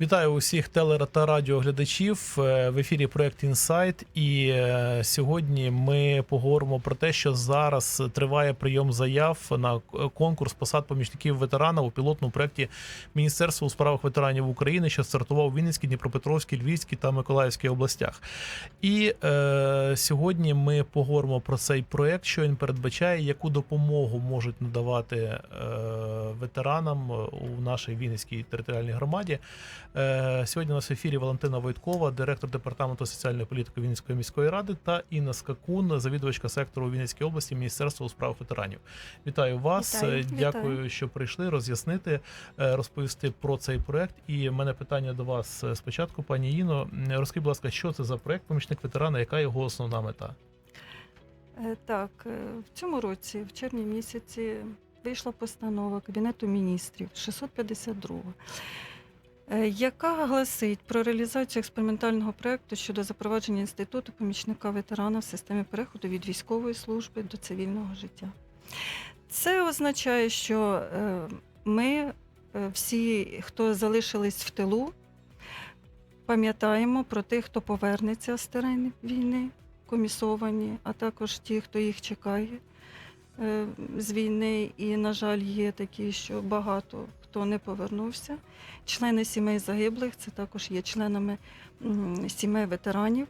Вітаю усіх теле та радіоглядачів Е, в ефірі проект Інсайт. І е, сьогодні ми поговоримо про те, що зараз триває прийом заяв на конкурс посад помічників ветерана у пілотному проєкті Міністерства у справах ветеранів України, що стартував у Вінницькій, Дніпропетровській, Львівській та Миколаївській областях. І е, сьогодні ми поговоримо про цей проєкт, що він передбачає, яку допомогу можуть надавати е, ветеранам у нашій Вінницькій територіальній громаді. Е, Сьогодні у нас в ефірі Валентина Войткова, директор департаменту соціальної політики Вінницької міської ради, та Інна Скакун, завідувачка сектору Вінницької області Міністерства у справах ветеранів. Вітаю вас! Вітаю, Е, вітаю. Дякую, що прийшли роз'яснити, е, розповісти про цей проект. І в мене питання до вас спочатку, пані Іно. Розкажіть, будь ласка, що це за проект помічник ветерана? Яка його основна мета? Так, в цьому році, в червні місяці, вийшла постанова Кабінету міністрів 652, е, яка гласить про реалізацію експериментального проєкту щодо запровадження інституту помічника ветерана в системі переходу від військової служби до цивільного життя. Це означає, що е, ми е, всі, хто залишились в тилу, пам'ятаємо про тих, хто повернеться з теренів війни комісовані, а також ті, хто їх чекає з війни. І, на жаль, є такі, що багато хто не повернувся. Члени сімей загиблих, це також є членами сімей ветеранів,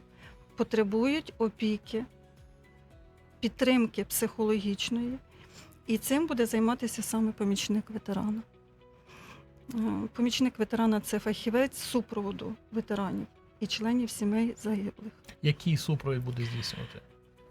потребують опіки, підтримки психологічної. І цим буде займатися саме помічник ветерана. Е, Помічник ветерана це фахівець супроводу ветеранів і членів сімей загиблих. Який супровід буде здійснювати?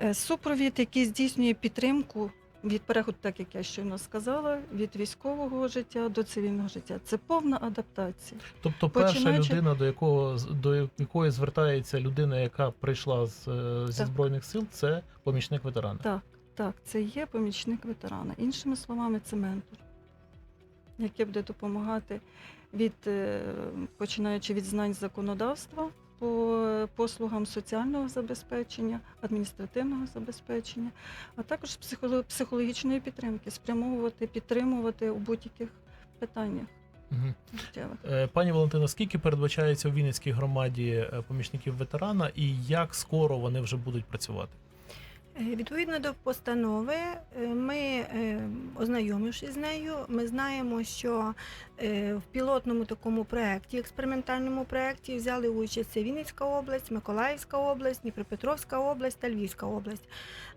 Е, Супровід, який здійснює підтримку від переходу, так як я щойно сказала, від військового життя до цивільного життя. Це повна адаптація. Тобто, перша Починаючи- людина, до якого до якої звертається людина, яка прийшла з е, зі Так. збройних сил, це помічник ветерана. Так, так, це є помічник ветерана. Іншими словами, це ментор, який буде допомагати від е, починаючи від знань законодавства по послугам соціального забезпечення, адміністративного забезпечення, а також психоло- психологічної підтримки, спрямовувати, підтримувати у будь-яких питаннях Угу. Пані Валентина, скільки передбачається у Вінницькій громаді е, помічників ветерана, і як скоро вони вже будуть працювати? Е, Відповідно до постанови, е, ми, е, ознайомившись з нею, ми знаємо, що в пілотному такому проєкті, експериментальному проєкті взяли участь Вінницька область, Миколаївська область, Дніпропетровська область та Львівська область.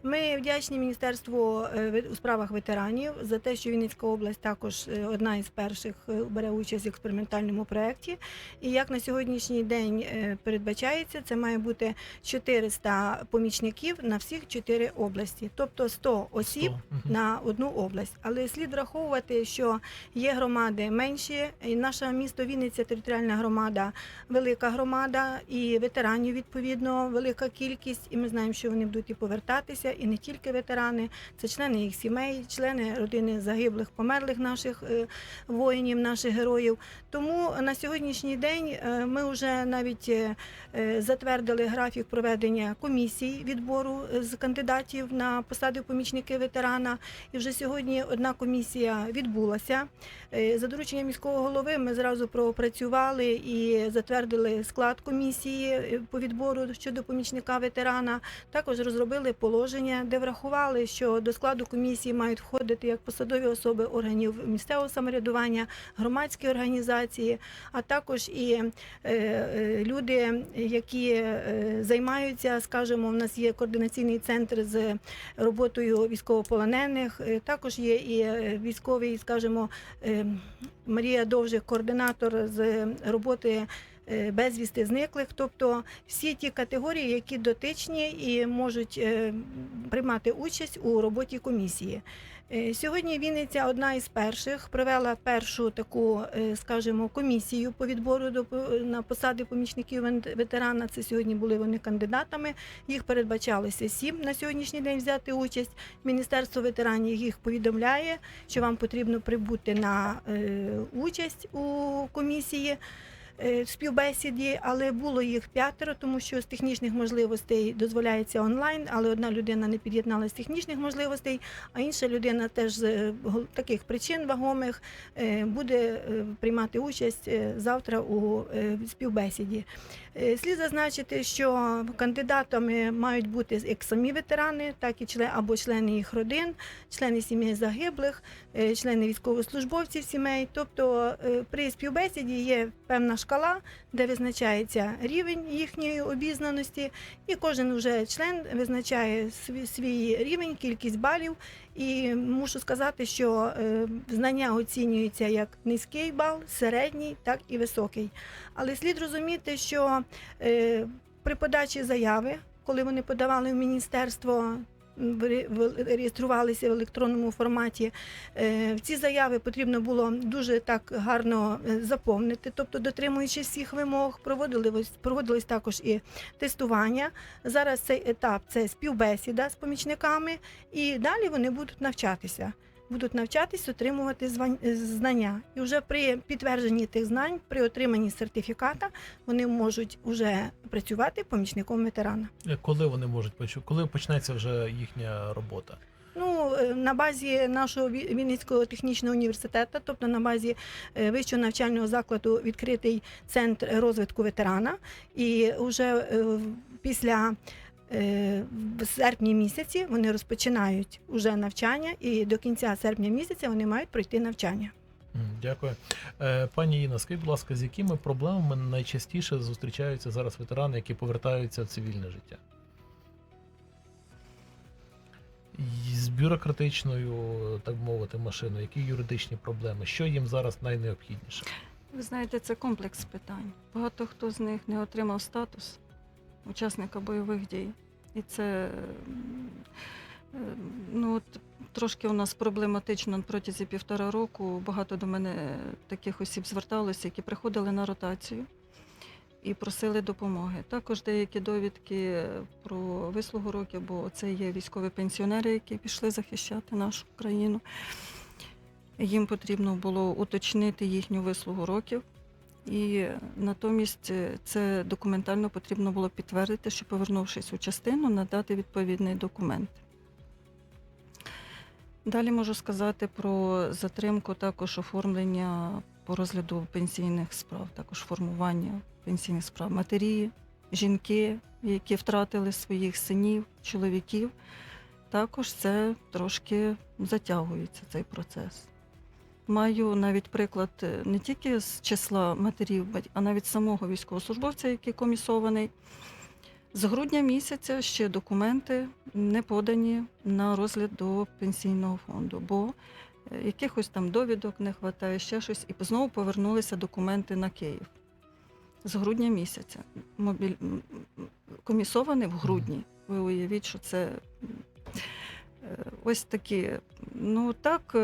Ми вдячні Міністерству у справах ветеранів за те, що Вінницька область також одна із перших бере участь в експериментальному проєкті. І як на сьогоднішній день передбачається, це має бути 400 помічників на всіх 4 області, тобто 100 осіб Сто. Мгм. на одну область. Але слід враховувати, що є громади менші, і наше місто Вінниця, територіальна громада, велика громада, і ветеранів відповідно велика кількість. І ми знаємо, що вони будуть і повертатися, і не тільки ветерани, це члени їх сімей, члени родини загиблих, померлих наших е, воїнів, наших героїв. Тому на сьогоднішній день е, ми вже навіть е, затвердили графік проведення комісій відбору з кандидатів на посади помічники ветерана. І вже сьогодні одна комісія відбулася. Е, За дорученням міського голови ми зразу пропрацювали і затвердили склад комісії е, по відбору щодо помічника ветерана. Також розробили положення, де врахували, що до складу комісії мають входити як посадові особи органів місцевого самоврядування, громадські організації, а також і е, люди, які займаються, скажімо, в нас є координаційний центр з роботою військовополонених. е, Також є і е, військовий, скажімо, е, Марія Довжих, координатор з роботи. Е, Безвісти зниклих, тобто всі ті категорії, які дотичні і можуть е, приймати участь у роботі комісії. Е, Сьогодні Вінниця одна із перших провела першу таку, скажімо, комісію по відбору до на посади помічників ветерана. Це сьогодні були вони кандидатами. Їх передбачалося сім на сьогоднішній день взяти участь. Міністерство ветеранів їх повідомляє, що вам потрібно прибути на участь у комісії. Е, співбесіді, але було їх п'ятеро, тому що з технічних можливостей дозволяється онлайн, але одна людина не під'єдналася з технічних можливостей, а інша людина теж з е, таких причин вагомих е, буде приймати участь завтра у співбесіді. Слід зазначити, що кандидатами мають бути як самі ветерани, так і члени або члени їх родин, члени сімей загиблих, члени військовослужбовців сімей. Тобто при співбесіді є певна шкала, де визначається рівень їхньої обізнаності, і кожен уже член визначає свій, свій рівень, кількість балів. І мушу сказати, що е, знання оцінюються як низький бал, середній, так і високий. Але слід розуміти, що е, при подачі заяви, коли вони подавали в міністерство, реєструвалися в електронному форматі, е, ці заяви потрібно було дуже так гарно е, заповнити, тобто дотримуючись всіх вимог, проводилось, проводилось також і тестування. Зараз цей етап це співбесіда з помічниками, і далі вони будуть навчатися. Будуть навчатись отримувати е, знання. І вже при підтвердженні тих знань, при отриманні сертифіката, вони можуть вже працювати помічником ветерана. Е, Коли вони можуть коли почнеться вже їхня робота? Ну, е, на базі нашого Вінницького технічного університету, тобто на базі вищого навчального закладу, відкритий центр розвитку ветерана. І вже після в серпні місяці вони розпочинають уже навчання, і до кінця серпня місяця вони мають пройти навчання. Дякую. Е, Пані Інна, скажіть, будь ласка, з якими проблемами найчастіше зустрічаються зараз ветерани, які повертаються в цивільне життя? З бюрократичною, так мовити, машиною, які юридичні проблеми, що їм зараз найнеобхідніше? Ви знаєте, це комплекс питань. Багато хто з них не отримав статус учасника бойових дій. І це е, ну, от, трошки у нас проблематично протязі півтора року. Багато до мене таких осіб зверталося, які приходили на ротацію і просили допомоги. Також деякі довідки про вислугу років, бо це є військові пенсіонери, які пішли захищати нашу країну. Їм потрібно було уточнити їхню вислугу років. І натомість е, це документально потрібно було підтвердити, що повернувшись у частину, надати відповідний документ. Далі можу сказати про затримку також оформлення по розгляду пенсійних справ, також формування пенсійних справ. Матері, жінки, які втратили своїх синів, чоловіків, також це трошки затягується цей процес. Маю навіть приклад е, не тільки з числа матерів, а навіть самого військовослужбовця, який комісований. З грудня місяця ще документи не подані на розгляд до пенсійного фонду, бо е, якихось там довідок не вистачає, ще щось, і знову повернулися документи на Київ. З грудня місяця. Мобіль... Комісований в грудні. Ви уявіть, що це е, ось такі. Ну так,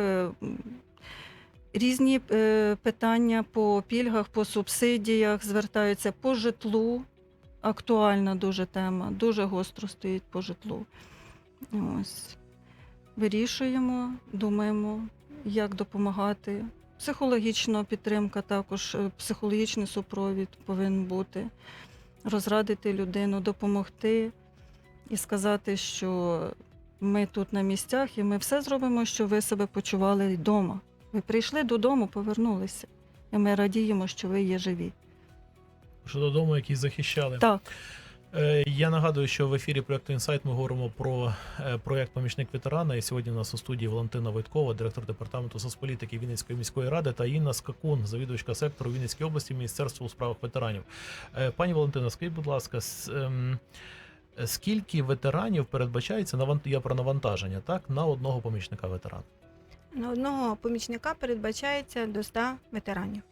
різні е, питання по пільгах, по субсидіях звертаються по житлу. Актуальна дуже тема, дуже гостро стоїть по житлу. Ось. Вирішуємо, думаємо, як допомагати. Психологічна підтримка, також е, психологічний супровід повинен бути. Розрадити людину, допомогти і сказати, що ми тут на місцях і ми все зробимо, щоб ви себе почували вдома. Ви прийшли додому, повернулися. І ми радіємо, що ви є живі. Що додому, які захищали? Так. Е, Я нагадую, що в ефірі проекту Інсайт ми говоримо про е, проект Помічник ветерана. І сьогодні у нас у студії Валентина Войткова, директор департаменту соцполітики Вінницької міської ради, та Інна Скакун, завідувачка сектору Вінницької області Міністерства у справах ветеранів. Е, Пані Валентина, скажіть, будь ласка, ем, скільки ветеранів передбачається навант- я про навантаження, так, на одного помічника ветерана? На одного помічника передбачається до 100 ветеранів.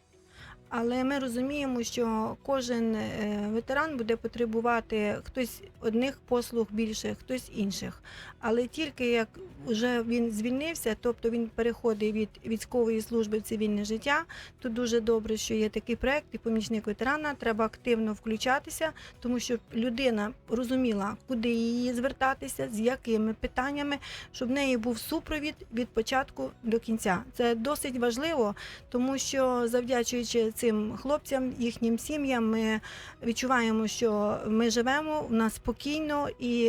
Але ми розуміємо, що кожен е, ветеран буде потребувати хтось одних послуг більше, хтось інших. Але тільки як вже він звільнився, тобто він переходить від військової служби в цивільне життя, то дуже добре, що є такий проект, і помічник ветерана треба активно включатися, тому що людина розуміла, куди її звертатися, з якими питаннями, щоб в неї був супровід від початку до кінця. Це досить важливо, тому що завдячуючи цим хлопцям, їхнім сім'ям. Ми відчуваємо, що ми живемо, у нас спокійно, і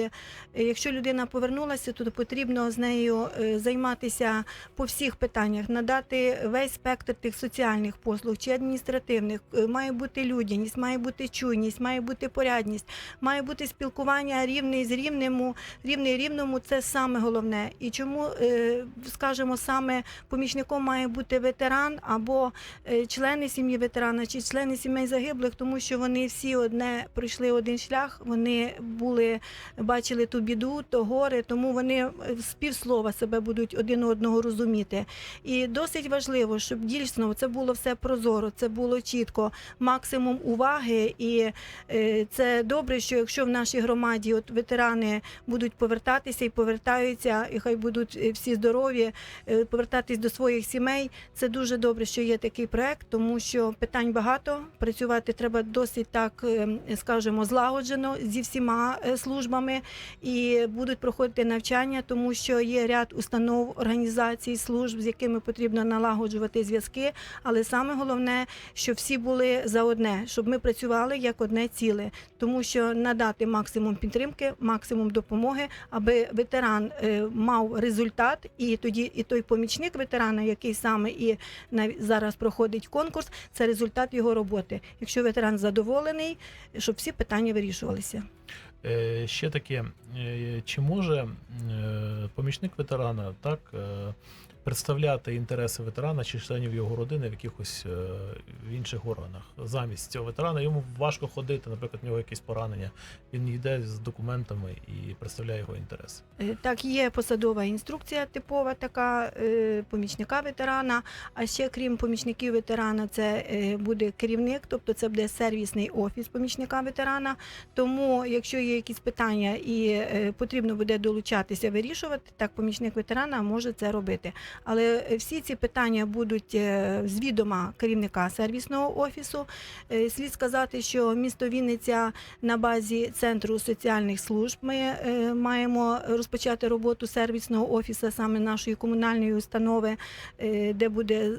е, якщо людина повернулася, то потрібно з нею е, займатися по всіх питаннях, надати весь спектр тих соціальних послуг чи адміністративних. Е, Має бути людяність, має бути чуйність, має бути порядність, має бути спілкування рівний з рівному, рівний рівному. Це саме головне. І чому скажімо, саме помічником має бути ветеран або члени сім'ї ветерана чи члени сімей загиблих, тому що вони всі одне пройшли один шлях. Вони були бачили ту біду, то горе, тому вони е, з півслова себе будуть один одного розуміти. І досить важливо, щоб дійсно це було все прозоро, це було чітко, максимум уваги. І е, це добре, що якщо в нашій громаді от ветерани будуть повертатися і повертаються, і хай будуть е, всі здорові, повертатись до своїх сімей. Це дуже добре, що є такий проект, тому що питань багато. Працювати треба досить так, е, скажімо, злагоджено зі всіма е, службами і будуть проходити навчання, тому що є ряд установ, організацій, служб, з якими потрібно налагоджувати зв'язки. Але саме головне, щоб всі були за одне, щоб ми працювали як одне ціле, тому що надати максимум підтримки, максимум допомоги, аби ветеран е, мав результат, і тоді і той помічник ветерана, який саме і зараз проходить конкурс, це результат його роботи. Якщо ветеран задоволений, щоб всі питання вирішувалися. Е, ще таке, е, чи може е, помічник ветерана так представляти інтереси ветерана чи членів його родини в якихось е, в інших органах замість цього ветерана? Йому важко ходити, наприклад, в нього якісь поранення. Він йде з документами і представляє його інтереси. Е, Так, є посадова інструкція типова така е, помічника ветерана. А ще крім помічників ветерана, це буде керівник, тобто це буде сервісний офіс помічника ветерана. Тому, якщо є якісь питання і потрібно буде долучатися, вирішувати, так помічник ветерана може це робити. Але всі ці питання будуть е, з відома керівника сервісного офісу. Е, Слід сказати, що місто Вінниця на базі центру соціальних служб ми е, маємо розпочати роботу сервісного офісу саме нашої комунальної установи, де буде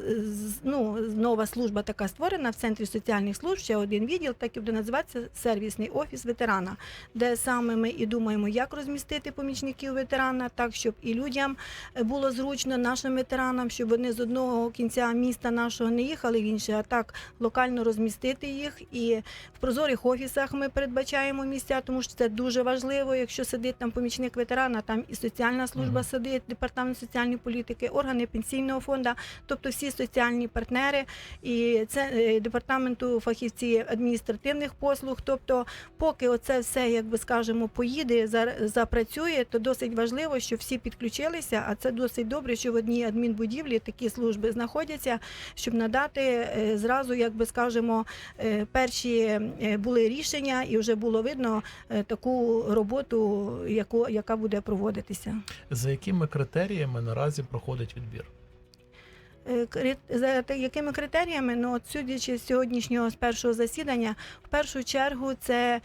ну, нова служба така створена в центрі соціальних служб. Ще один відділ, так і буде називатися сервісний офіс ветерана, де саме ми і думаємо, як розмістити помічників ветерана, так щоб і людям було зручно нашим ветеранам, щоб вони з одного кінця міста нашого не їхали в інше, а так локально розмістити їх. І в прозорих офісах ми передбачаємо місця, тому що це дуже важливо. Якщо сидить там помічник ветерана, там і соціальна служба сидить, департамент соціальної політики, органи пенсійного фонду, тобто всі соціальні партнери і це е, департаменту фахівці адміністративних послуг. Тобто, поки оце все, як би скажемо, поїде, за- запрацює, то досить важливо, що всі підключилися. А це досить добре, що в одній адмінбудівлі такі служби знаходяться, щоб надати е, зразу, як би скажемо, е, перші е, були рішення, і вже було видно таку роботу, яку яка буде проводитися. За якими критеріями наразі проходить відбір? За якими критеріями? Ну, от судячи з сьогоднішнього з першого засідання, в першу чергу це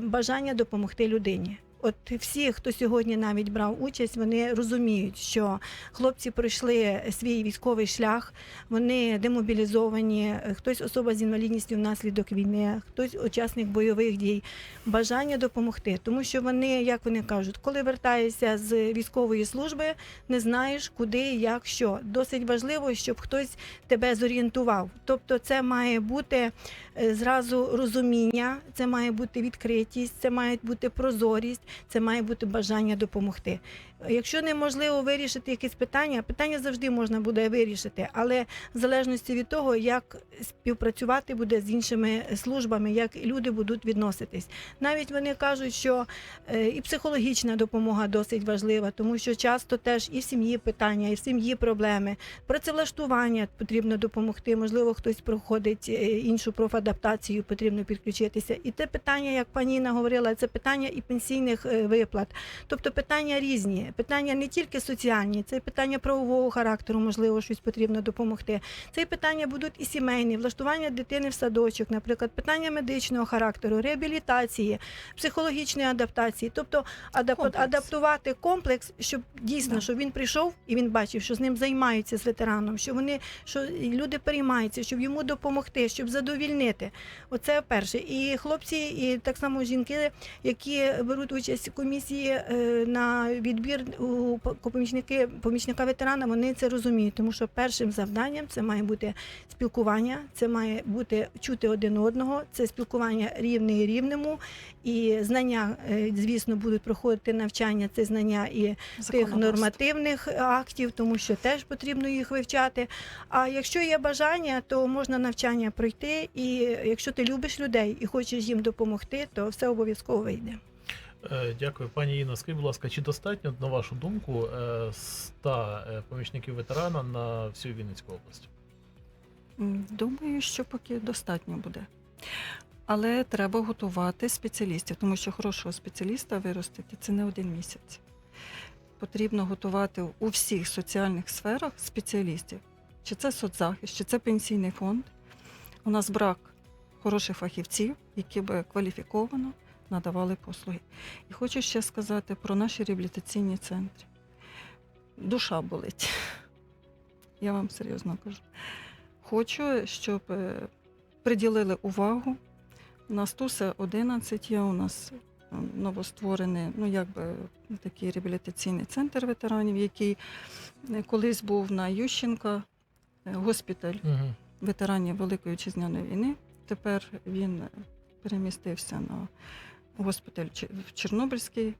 бажання допомогти людині. От всі, хто сьогодні навіть брав участь, вони розуміють, що хлопці пройшли свій військовий шлях, вони демобілізовані, хтось особа з інвалідністю внаслідок війни, хтось учасник бойових дій, бажання допомогти. Тому що вони, як вони кажуть, коли вертаєшся з військової служби, не знаєш, куди, як, що. Досить важливо, щоб хтось тебе зорієнтував. Тобто, це має бути зразу розуміння, це має бути відкритість, це має бути прозорість, це має бути бажання допомогти. Якщо неможливо вирішити якесь питання, питання завжди можна буде вирішити, але в залежності від того, як співпрацювати буде з іншими службами, як люди будуть відноситись. Навіть вони кажуть, що е, і психологічна допомога досить важлива, тому що часто теж і в сім'ї питання, і в сім'ї проблеми. Працевлаштування потрібно допомогти. Можливо, хтось проходить е, іншу профадаптацію, потрібно підключитися. І те питання, як пані Інна говорила, це питання і пенсійних е, виплат. Тобто питання різні. Питання не тільки соціальні, це питання правового характеру, можливо, щось потрібно допомогти. Це питання будуть і сімейні, влаштування дитини в садочок, наприклад, питання медичного характеру, реабілітації, психологічної адаптації. Тобто адап... Комплекс. адаптувати комплекс, щоб дійсно, Да. щоб він прийшов і він бачив, що з ним займаються з ветераном, що вони що люди переймаються, щоб йому допомогти, щоб задовільнити. Оце перше. І хлопці, і так само жінки, які беруть участь у комісії е, на відбір у по- помічники помічника ветерана, вони це розуміють, тому що першим завданням це має бути спілкування, це має бути чути один одного, це спілкування рівне і рівному, і знання, е, звісно, будуть проходити навчання, це знання і тих нормативних актів, тому що теж потрібно їх вивчати. А якщо є бажання, то можна навчання пройти. І якщо ти любиш людей і хочеш їм допомогти, то все обов'язково вийде. Е, Дякую, пані Інна. Скажіть, будь ласка, чи достатньо, на вашу думку, е, 100 е, помічників ветерана на всю Вінницьку область? Думаю, що поки достатньо буде. Але треба готувати спеціалістів, тому що хорошого спеціаліста виростити це не один місяць. Потрібно готувати у всіх соціальних сферах спеціалістів. Чи це соцзахист, чи це пенсійний фонд. У нас брак хороших фахівців, які би кваліфіковано надавали послуги. І хочу ще сказати про наші реабілітаційні центри. Душа болить. Я вам серйозно кажу. Хочу, щоб е, приділили увагу. У нас ТУСа 11 є, у нас е, новостворений, ну якби такий реабілітаційний центр ветеранів, який е, колись був на Ющенка, госпіталь Угу. ветеранів Великої Вітчизняної війни. Тепер він перемістився на госпіталь Чорнобильський.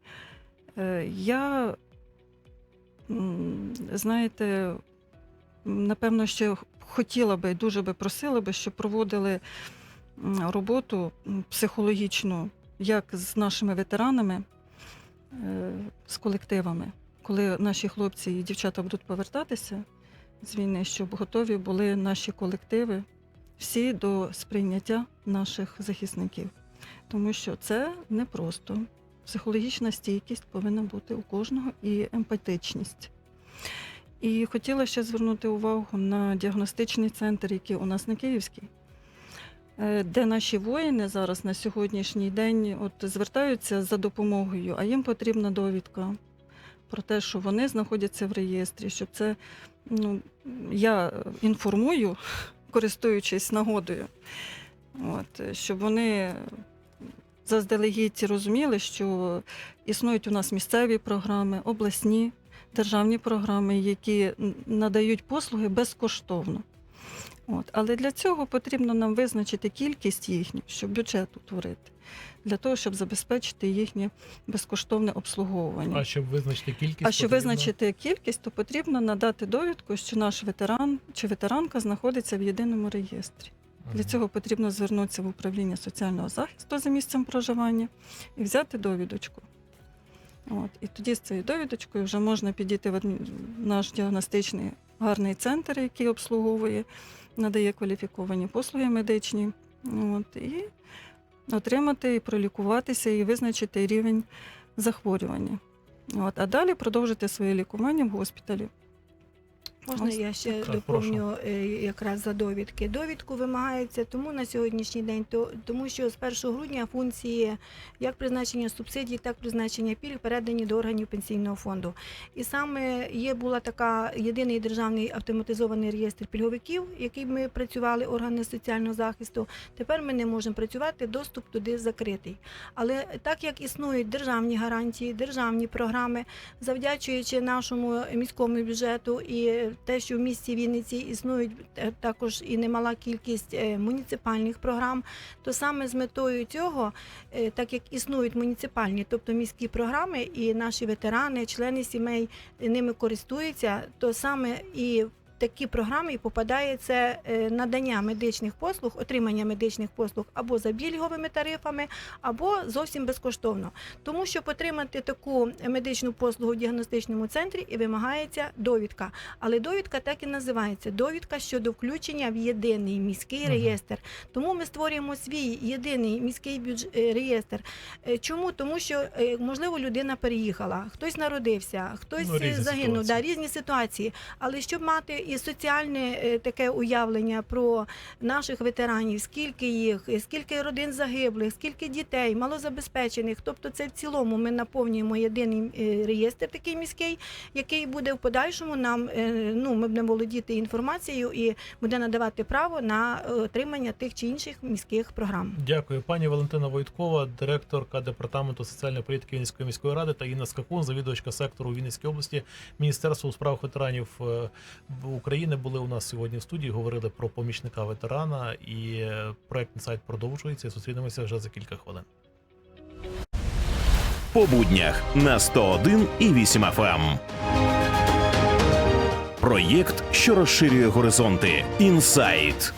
Е, Я, знаєте, напевно, ще хотіла би, дуже би просила би, щоб проводили роботу психологічну, як з нашими ветеранами, е, з колективами, коли наші хлопці і дівчата будуть повертатися з війни, щоб готові були наші колективи всі до сприйняття наших захисників. Тому що це непросто. Психологічна стійкість повинна бути у кожного і емпатичність. І хотіла ще звернути увагу на діагностичний центр, який у нас на Київській, е, де наші воїни зараз на сьогоднішній день от звертаються за допомогою, а їм потрібна довідка про те, що вони знаходяться в реєстрі, щоб це ну, я інформую, користуючись нагодою, от, щоб вони заздалегідь розуміли, що існують у нас місцеві програми, обласні державні програми, які надають послуги безкоштовно. От. Але для цього потрібно нам визначити кількість їхню, щоб бюджет утворити, для того, щоб забезпечити їхнє безкоштовне обслуговування. А щоб визначити кількість. А щоб потрібно- визначити кількість, то потрібно надати довідку, що наш ветеран чи ветеранка знаходиться в єдиному реєстрі. Для цього потрібно звернутися в управління соціального захисту за місцем проживання і взяти довідочку. От. І тоді з цією довідочкою вже можна підійти в наш діагностичний гарний центр, який обслуговує, надає кваліфіковані послуги медичні. От. І отримати і пролікуватися, і визначити рівень захворювання. От. А далі продовжити своє лікування в госпіталі. Можна Ось я ще так, доповню е, якраз за довідки. Довідку вимагається тому на сьогоднішній день, то тому що з 1 грудня функції як призначення субсидій, так і призначення пільг передані до органів пенсійного фонду. І саме є була така єдиний державний автоматизований реєстр пільговиків, який ми працювали органи соціального захисту. Тепер ми не можемо працювати, доступ туди закритий. Але так як існують державні гарантії, державні програми, завдячуючи нашому міському бюджету і те, що в місті Вінниці існують е, також і немала кількість е, муніципальних програм, то саме з метою цього, е, так як існують муніципальні, тобто міські програми, і наші ветерани, члени сімей ними користуються, то саме і такі програми і попадає це надання медичних послуг, отримання медичних послуг або за пільговими тарифами, або зовсім безкоштовно. Тому щоб отримати таку медичну послугу в діагностичному центрі і вимагається довідка. Але довідка так і називається довідка щодо включення в єдиний міський реєстр. Тому ми створюємо свій єдиний міський е, реєстр. Е, Чому? Тому що е, можливо людина переїхала, хтось народився, хтось Ну, загинув. Да, різні ситуації. Але щоб мати і соціальне е, таке уявлення про наших ветеранів, скільки їх, скільки родин загиблих, скільки дітей, малозабезпечених. Тобто, це в цілому ми наповнюємо єдиний е, реєстр такий міський, який буде в подальшому нам е, ну ми будемо володіти інформацією і буде надавати право на отримання тих чи інших міських програм. Дякую, пані Валентина Войткова, директорка департаменту соціальної політики Вінницької міської ради та Інна Скакун, завідувачка сектору у Вінницькій області Міністерства у справах ветеранів України були у нас сьогодні в студії. Говорили про помічника ветерана, і е, проект інсайт продовжується. Зустрінемося вже за кілька хвилин. По буднях на 101 і 8 FM. Проєкт, що розширює горизонти. Інсайт.